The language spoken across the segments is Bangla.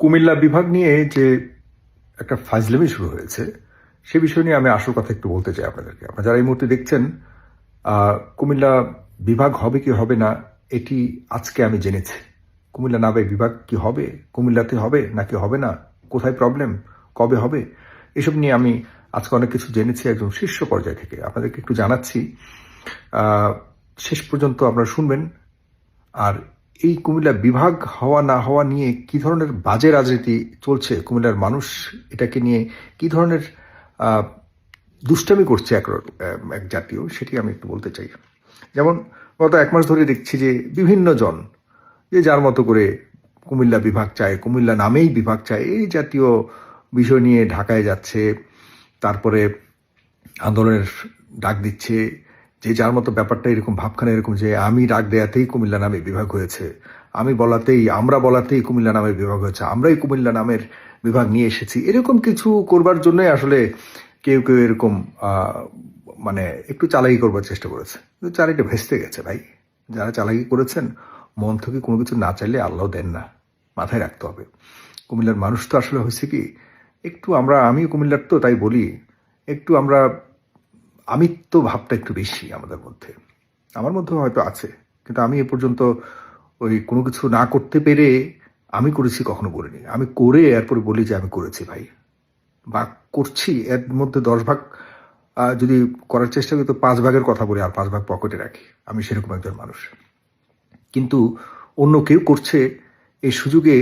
কুমিল্লা বিভাগ নিয়ে যে একটা ফাজলামি শুরু হয়েছে, সে বিষয় নিয়ে আমি আসল কথা একটু বলতে চাই আপনাদেরকে। আপনারা যারা এই মুহূর্তে দেখছেন কুমিল্লা বিভাগ হবে কি হবে না, এটি আজকে আমি জেনেছি। কুমিল্লা নাবে বিভাগ কি হবে, কুমিল্লাতে হবে নাকি হবে না, কোথায় প্রবলেম কবে হবে, এসব নিয়ে আমি আজকে অনেক কিছু জেনেছি একজন শীর্ষ পর্যায় থেকে। আপনাদেরকে একটু জানাচ্ছি শেষ পর্যন্ত আপনারা শুনবেন, আর এই কুমিল্লা বিভাগ হওয়া না হওয়া নিয়ে কি ধরনের বাজে রাজনীতি চলছে? কুমিল্লার মানুষ এটাকে নিয়ে কি ধরনের দুষ্টামি করছে এক এক জাতীয়, সেটি আমি একটু বলতে চাই। যেমন গত এক মাস ধরে দেখছি যে বিভিন্ন জন যে যার মতো করে কুমিল্লা বিভাগ চায়, কুমিল্লা নামেই বিভাগ চায়, এই জাতীয় বিষয় নিয়ে ঢাকায় যাচ্ছে, তারপরে আন্দোলনের ডাক দিচ্ছে যে যার মতো ব্যাপারটা এরকম ভাবখানা এরকম যে আমি ডাক দেয়াতেই কুমিল্লা নামে বিভাগ হয়েছে, আমি বলাতেই, আমরা বলাতেই কুমিল্লা নামের বিভাগ হয়েছে, আমরাই কুমিল্লা নামের বিভাগ নিয়ে এসেছি। এরকম কিছু করবার জন্যই আসলে কেউ কেউ এরকম মানে একটু চালাকি করবার চেষ্টা করেছে। কিন্তু চালাকিটা ভেস্তে গেছে ভাই। যারা চালাকি করেছেন, মন থেকে কোনো কিছু না চাইলে আল্লাহ দেন না। মাথায় রাখতে হবে। কুমিল্লার মানুষ তো আসলে হয়েছে কি, একটু আমরা আমি কুমিল্লার তো, তাই বলি, একটু আমরা আমিত্ব ভাবটা একটু বেশি আমাদের মধ্যে। আমার মধ্যে হয়তো আছে, কিন্তু আমি এ পর্যন্ত ওই কোনো কিছু না করতে পেরে আমি করেছি কখনো বলিনি আমি করে এরপরে বলি যে আমি করেছি ভাই। বা করছি, এর মধ্যে দশ ভাগ যদি করার চেষ্টা করি তো পাঁচ ভাগের কথা বলি, আর পাঁচ ভাগ পকেটে রাখি। আমি সেরকম একজন মানুষ। কিন্তু অন্য কেউ করছে এই সুযোগে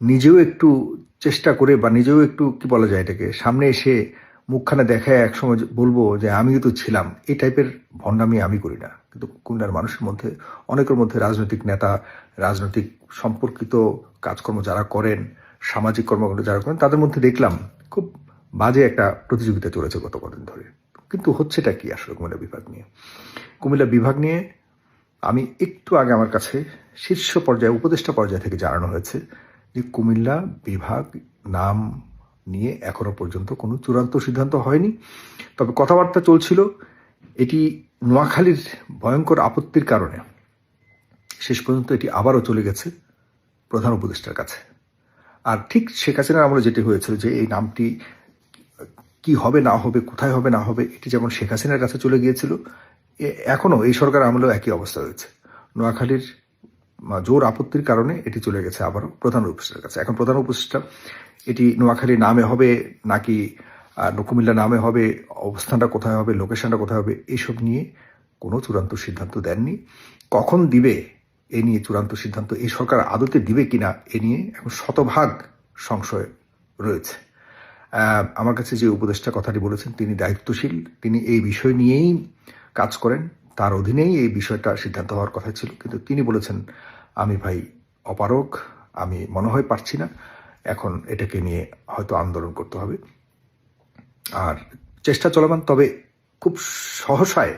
নিজেও একটু চেষ্টা করে বা নিজেও একটু, কি বলা যায় এটাকে, সামনে এসে মুখখানে দেখায় একসময় বলব যে আমিও তো ছিলাম। এই টাইপের ভণ্ডামি আমি করি না। কিন্তু কুমিল্লার মানুষের মধ্যে, অনেকের মধ্যে রাজনৈতিক নেতা, রাজনৈতিক সম্পর্কিত কাজকর্ম যারা করেন, সামাজিক কর্মকাণ্ড যারা করেন, তাদের মধ্যে দেখলাম খুব বাজে একটা প্রতিযোগিতা চলেছে গত কদিন ধরে। কিন্তু হচ্ছেটা কি আসলে কুমিল্লা বিভাগ নিয়ে? কুমিল্লা বিভাগ নিয়ে আমি একটু আগে আমার কাছে শীর্ষ পর্যায়ে, উপদেষ্টা পর্যায় থেকে জানানো হয়েছে যে কুমিল্লা বিভাগ নাম নিয়ে এখনও পর্যন্ত কোনো চূড়ান্ত সিদ্ধান্ত হয়নি। তবে কথাবার্তা চলছিল এটি নোয়াখালীর ভয়ঙ্কর আপত্তির কারণে। শেষ পর্যন্ত এটি আবারও চলে গেছে প্রধান উপদেষ্টার কাছে। আর ঠিক শেখ হাসিনার আমলে যেটি হয়েছিল যে এই নামটি কি হবে, না হবে, কোথায় হবে, না হবে, এটি যেমন শেখ হাসিনার কাছে চলে গিয়েছিল, এ- এখনও এই সরকার আমলেও একই অবস্থা রয়েছে। নোয়াখালীর জোর আপত্তির কারণে এটি চলে গেছে আবারও প্রধান উপদেষ্টার কাছে। এখন প্রধান উপদেষ্টা এটি নোয়াখালী নামে হবে নাকি আহ, কুমিল্লা নামে হবে অবস্থানটা কোথায় হবে লোকেশনটা কোথায় হবে এইসব নিয়ে কোনো চূড়ান্ত সিদ্ধান্ত দেননি। কখন দিবে এ নিয়ে চূড়ান্ত সিদ্ধান্ত এই সরকার আদতে দিবে কিনা এ নিয়ে এখন শতভাগ সংশয় রয়েছে। আমার কাছে যে উপদেষ্টা কথাটি বলেছেন তিনি দায়িত্বশীল তিনি এই বিষয় নিয়েই কাজ করেন। তার অধীনেই এই বিষয়টা সিদ্ধান্ত হওয়ার কথা ছিল। কিন্তু তিনি বলেছেন, আমি ভাই অপারগ, আমি মনে হয় পারছি না। এখন এটাকে নিয়ে হয়তো আন্দোলন করতে হবে। আর চেষ্টা চলমান, তবে খুব সহসায়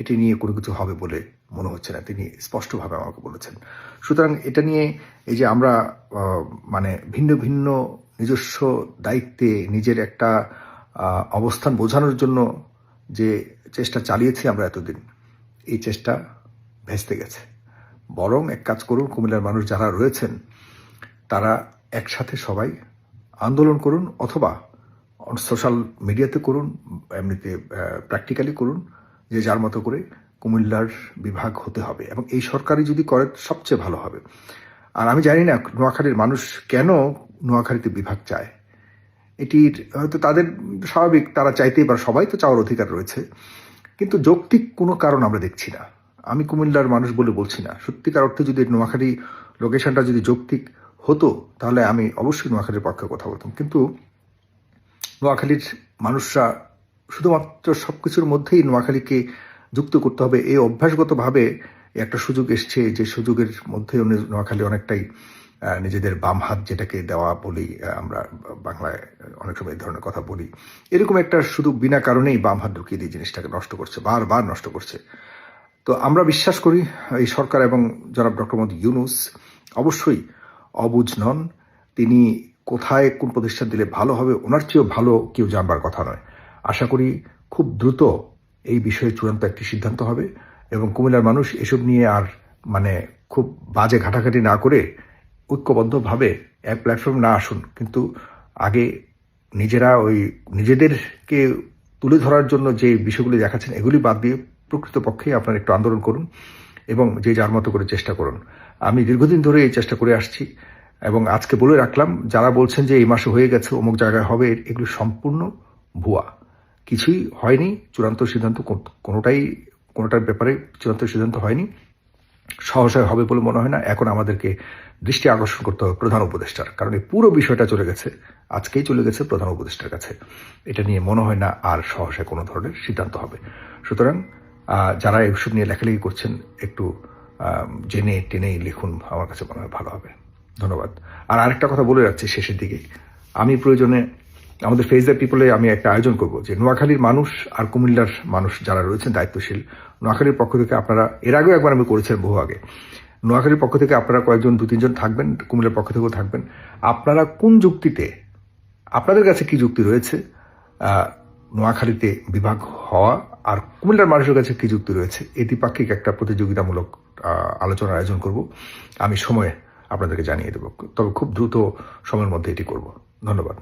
এটি নিয়ে কোনো কিছু হবে বলে মনে হচ্ছে না। তিনি স্পষ্টভাবে আমাকে বলেছেন। সুতরাং এটা নিয়ে এই যে আমরা মানে ভিন্ন ভিন্ন নিজস্ব দায়িত্বে নিজের একটা অবস্থান বোঝানোর জন্য যে চেষ্টা চালিয়েছি আমরা এতদিন এই চেষ্টা ভেস্তে গেছে। বরং এক কাজ করুন, কুমিল্লার মানুষ যারা রয়েছেন, তারা একসাথে সবাই আন্দোলন করুন অথবা সোশ্যাল মিডিয়াতে করুন, এমনিতে প্র্যাকটিক্যালি করুন, যে যার মতো করে কুমিল্লার বিভাগ হতে হবে। এবং এই সরকারই যদি করে, সবচেয়ে ভালো হবে। আর আমি জানি না নোয়াখালীর মানুষ কেন নোয়াখালীতে বিভাগ চায়। এটির হয়তো তাদের স্বাভাবিক, তারা চাইতেই পারে, সবাই তো চাওয়ার অধিকার রয়েছে। কিন্তু যৌক্তিক কোনো কারণ আমরা দেখছি না। আমি কুমিল্লার মানুষ বলে বলছি না। সত্যিকার অর্থে যদি নোয়াখালী লোকেশনটা যদি যৌক্তিক হতো, তাহলে আমি অবশ্যই নোয়াখালীর পক্ষে কথা বলতাম। কিন্তু নোয়াখালীর মানুষরা শুধুমাত্র সব কিছুর মধ্যেই নোয়াখালীকে যুক্ত করতে হবে। এই অভ্যাসগতভাবে একটা সুযোগ এসছে যে সুযোগের মধ্যে নোয়াখালী অনেকটাই নিজেদের বাম হাত যেটাকে দেওয়া বলি আমরা বাংলায় অনেক সময় এই ধরনের কথা বলি, এরকম একটা শুধু বিনা কারণেই বাম হাত ঢুকিয়ে দিয়ে জিনিসটাকে নষ্ট করছে, বারবার নষ্ট করছে। তো আমরা বিশ্বাস করি, এই সরকার এবং জনাব ডক্টর মোহাম্মদ ইউনুস অবশ্যই অবুঝ নন। তিনি কোথায় কোন প্রতিষ্ঠান দিলে ভালো হবে, ওনার চেয়েও ভালো কেউ জানবার কথা নয়। আশা করি খুব দ্রুত এই বিষয়ে চূড়ান্ত একটি সিদ্ধান্ত হবে এবং কুমিল্লার মানুষ এসব নিয়ে আর মানে খুব বাজে ঘাটাঘাটি না করে ঐক্যবদ্ধভাবে এক প্ল্যাটফর্ম না আসুন, কিন্তু আগে নিজেরা ওই নিজেদেরকে তুলে ধরার জন্য যে বিষয়গুলি দেখাচ্ছেন, এগুলি বাদ দিয়ে প্রকৃতপক্ষে আপনারা একটু আন্দোলন করুন এবং যে যার মতো করে চেষ্টা করুন। আমি দীর্ঘদিন ধরে এই চেষ্টা করে আসছি এবং আজকে বলে রাখলাম, যারা বলছেন যে এই মাসে হয়ে গেছে, অমুক জায়গায় হবে এগুলো সম্পূর্ণ ভুয়া। কিছুই হয়নি, চূড়ান্ত সিদ্ধান্ত কোনোটাই, কোনোটার ব্যাপারে চূড়ান্ত সিদ্ধান্ত হয়নি। সহসায় হবে বলে মনে হয় না, এখন আমাদেরকে দৃষ্টি আকর্ষণ করতে হবে প্রধান উপদেষ্টার। কারণ এই পুরো বিষয়টা চলে গেছে, আজকেই চলে গেছে প্রধান উপদেষ্টার কাছে। এটা নিয়ে মনে হয় না আর সহসে কোনো ধরনের সিদ্ধান্ত হবে। সুতরাং যারা এইসব নিয়ে লেখালেখি করছেন, একটু জেনে টেনেই লিখুন, আমার কাছে মনে হয় ভালো হবে। ধন্যবাদ। আর আরেকটা কথা বলে রাখছি শেষের দিকে। আমি প্রয়োজনে, আমাদের ফেস দ্য পিপলে আমি একটা আয়োজন করব, যে নোয়াখালীর মানুষ আর কুমিল্লার মানুষ যারা রয়েছেন দায়িত্বশীল, নোয়াখালীর পক্ষ থেকে আপনারা, এর আগেও একবার আমি করেছেন বহু আগে। নোয়াখালীর পক্ষ থেকে আপনারা কয়েকজন, দু, তিনজন থাকবেন, কুমিল্লার পক্ষ থেকেও থাকবেন। আপনারা কোন যুক্তিতে, আপনাদের কাছে কি যুক্তি রয়েছে? নোয়াখালীতে বিভাগ হওয়া আর কুমিল্লার মানুষের কাছে কি যুক্তি রয়েছে? এই দ্বিপাক্ষিক একটা প্রতিযোগিতামূলক আলোচনার আয়োজন করব। আমি সময়ে আপনাদেরকে জানিয়ে দেবো। তবে খুব দ্রুত সময়ের মধ্যে এটি করব। ধন্যবাদ।